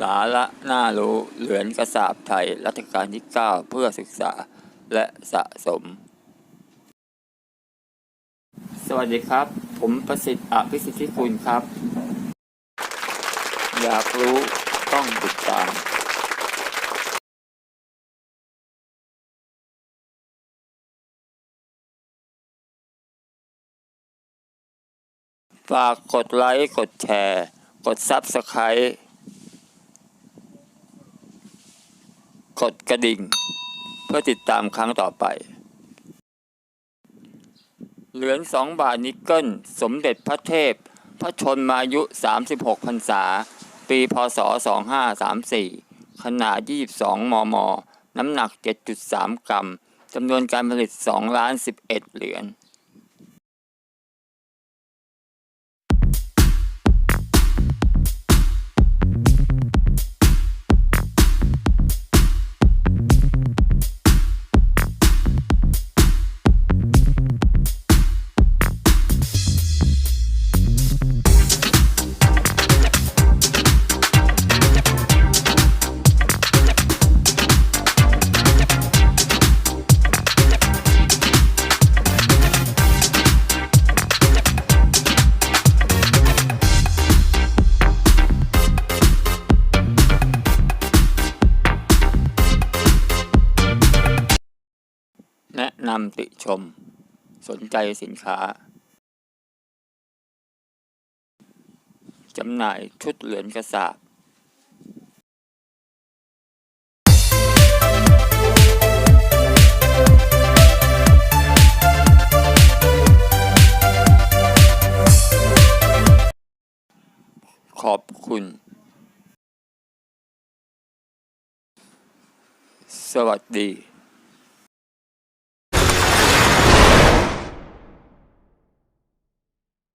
สาระน่ารู้เหรียญกระสาบไทยรัชกาลที่ 9 เพื่อศึกษาและสะสม สวัสดีครับ ผมประสิทธิ์อภิสิทธิคุณครับ อยากรู้ต้องติดตามฝากกดไลค์ กดแชร์ กดซับสไครต์ กดกระดิ่ง เพื่อติดตามครั้งต่อไป เหรียญสองบาทนิกเกิล สมเด็จพระเทพ พระชนมายุ 36พรรษา ปีพศ 2534 ขนาด 22 มม น้ำหนัก 7.3 กรัมจำนวนการผลิต 2 ล้าน 11 เหรียญ แนะนำติชม สนใจสินค้า จำหน่ายชุดเหรียญกระสาบขอบคุณ สวัสดี